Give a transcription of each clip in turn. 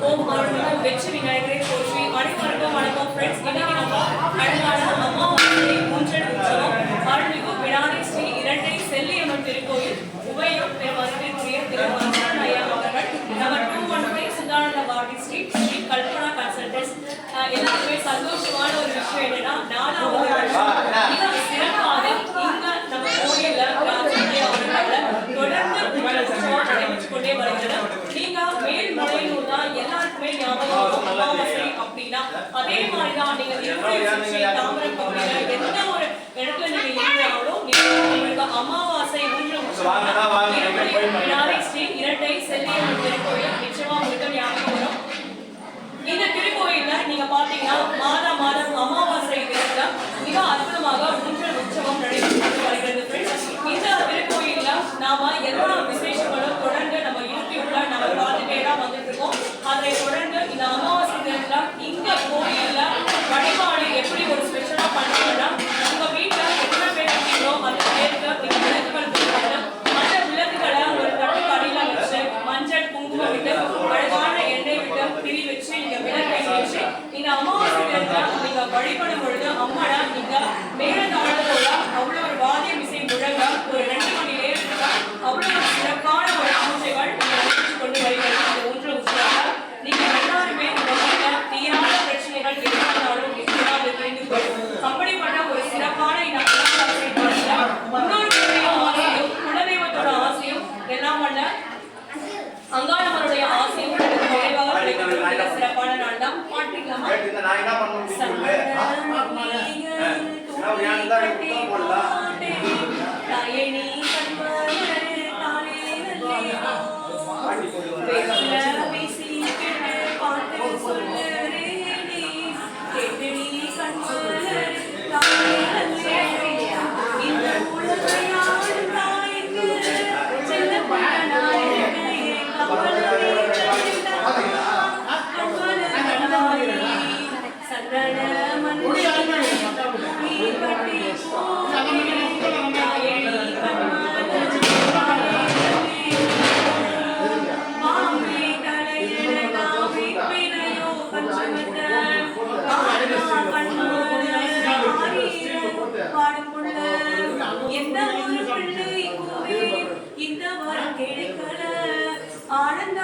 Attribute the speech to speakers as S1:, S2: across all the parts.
S1: ஓம் அருள்மிகு வெற்றி விநாயகரை போற்றி. அனைவருக்கும் வணக்கம் ஃப்ரெண்ட்ஸ் இன்னைக்கு நம்ம அழகான உற்சவம் அருள்மிகு விநாயகர் ஸ்ரீ இரட்டை செல்லியம்மன் திருக்கோயில். உபயம் பெருமதிப்பிற்குரிய திரு மஞ்சள் ஐயா அவர்கள் number two one five Sudhananda Bharathi street Sri Kalpana consultants எல்லாருமே சந்தோஷமான ஒரு விஷயம் என்னன்னா நாலாவது வருஷம் மிக சிறப்பாக இங்க நம்ம கோயில்ல ராஜாஜி அவர்கள தொடர்ந்து உங்கள் உற்சவம் நடைபெற்றுக் கொண்டே வருகிறது நீங்க மேல்மலையூர் தான் எல்லாருக்குமே ஞாபகம் வரும் அமாவாசை அப்படின்னா அதே மாதிரிதான் நீங்க திருப்பதி சுற்றி தாமரம் பகுதியில எந்த ஒரு இடத்துல நீங்க இருந்தாலும் நீங்க உங்களுக்கு அமாவாசை ஊஞ்சல் உற்சவம் இரட்டை விநாயகர் ஸ்ரீ இரட்டை செல்லியம்மன் திருக்கோயில் நிச்சயமா உங்களுக்கு ஞாபகம் வரும் இந்த திருக்கோயில்ல நீங்க பாத்தீங்கன்னா மாதா மாதம் அமாவாசை தினத்துல மிக அற்புதமாக ஊஞ்சல் உற்சவம் நடைபெற்று வருகிறது friends. இந்த திருக்கோயில்ல நாம எல்லா விசேஷங்களும் தொடர்ந்து நம்ம யூடியூப்ல நம்ம பார்த்துட்டே தான் வந்துட்டு இருக்கோம் அதை தொடர்ந்து இந்த அமாவாசை தினத்துல இங்க கோயில்ல வழிபாடு எப்படி ஒரு ஸ்பெஷலா பண்ணுவாங்கன்னா உங்க வீட்டுல எத்தனை பேர் இருக்கீங்களோ அந்த பேருக்கு நீங்க விளக்குகள் கொடுக்கணும் அந்த விளக்குகளை ஒரு தட்டு கடையில வச்சு மஞ்சள் குங்குமம் விட்டு அழகான எண்ணெய் விட்டு திரி வச்சு நீங்க விளக்கை வச்சு இந்த அமாவாசை தினத்துல நீங்க வழிபடும் பொழுது அம்மாடா நீங்க மேல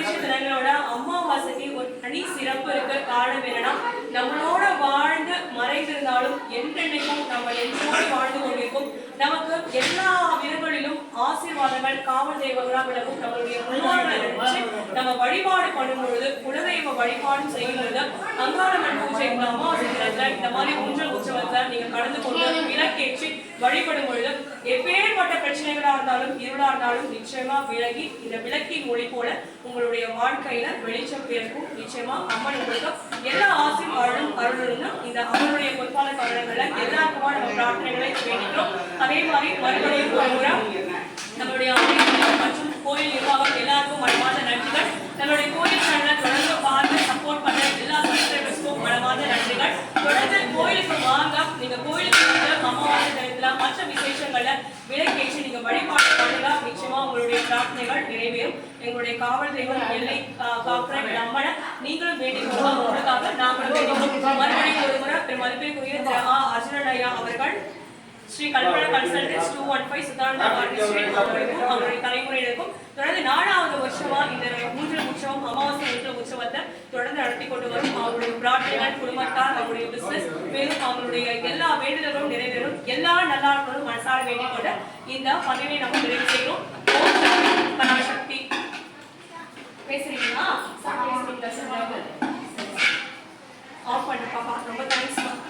S2: எல்லா தினங்களோட அமாவாசைக்கு ஒரு தனி சிறப்பு இருக்க காரணம் என்னன்னா நம்மளோட வாழ்ந்து மறைந்திருந்தாலும் என்றென்னைக்கும் நம்ம என்னோடு வாழ்ந்து கொண்டிருக்கும். நமக்கு எல்லா விதங்களிலும் ஆசீர்வாதங்கள் காவல் தெய்வங்களாக விடவும் நம்மளுடைய முன்னோர்களை நம்ம வழிபாடு பண்ணும் பொழுது குலதெய்வ வழிபாடு செய்யும் பொழுது பூஜை இந்த அமாவாசை இந்த மாதிரி ஊஞ்சல் உற்சவத்துல நீங்க கலந்து கொண்டு விளக்கேற்றி வழிபடும் பொழுது எப்பேற்பட்ட பிரச்சனைகளா இருந்தாலும் இருளா இருந்தாலும் நிச்சயமா விலகி இந்த விளக்கின் ஒளி போல உங்களுடைய வாழ்க்கையில வெளிச்சம் பிறக்கும் நிச்சயமா அம்மன் உங்களுக்கு எல்லா ஆசையும் அருளும் அருளும் இந்த அம்மனுடைய பொற்பால காரணங்கள்ல எல்லாருக்குமா நம்ம பிரார்த்தனைகளை வேண்டிக்கிறோம் அதே மாதிரி மறுபடியும் ஒரு நம்மளுடைய மற்றும் கோயில் நிர்வாகம் எல்லாருக்கும் மனமார்ந்த நன்றிகள். நம்மளுடைய கோயில் சேனல் தொடர்ந்து பார்த்து சப்போர்ட் பண்ண எல்லா சப்ஸ்கிரைபர்ஸ்க்கும் மனமார்ந்த நன்றிகள் தொடர்ந்து கோயிலுக்கு வாங்க நீங்க கோயிலுக்கு வந்து அமாவாசை தினத்துல மற்ற விசேஷங்கள்ல விலைக்கேற்று நீங்க வழிபாடு பண்ணலாம் நிச்சயமா உங்களுடைய பிரார்த்தனைகள் நிறைவேறும். எங்களுடைய காவல் தெய்வம் எல்லை கா- காக்கிற நம்மளை நீங்களும் வேண்டிக்கோங்க உங்களுக்காக நாங்களும் மறுபடியும் ஒரு முறை திரு மதிப்பிற்குரிய திரு ஆ அர்ஜுனன் ஐயா அவர்கள் Sri Kalpana consultants two one five Sudhananda Bharathi அவர்களுக்கும் அவருடைய தலைமுறையினருக்கும் தொடர்ந்து நாலாவது வருஷமா இந்த மூன்று உற்சவம் அமாவாசை அவங்களுடைய பிரார்த்தனைகள் குடும்பத்தார் அவங்களுடைய பிசினஸ் மேலும் அவங்களுடைய
S1: எல்லா வேண்டுதல்களும் நிறைவேறும். எல்லா நல்லாளர்களும் மனசார வேண்டிக் கொண்டு இந்த பதவியை நம்ம நிறைவு செய்கிறோம். பராசக்தி பேசுறீங்களா? ஆஃப் பண்ணு பாப்பா. ரொம்ப தேங்க்ஸ்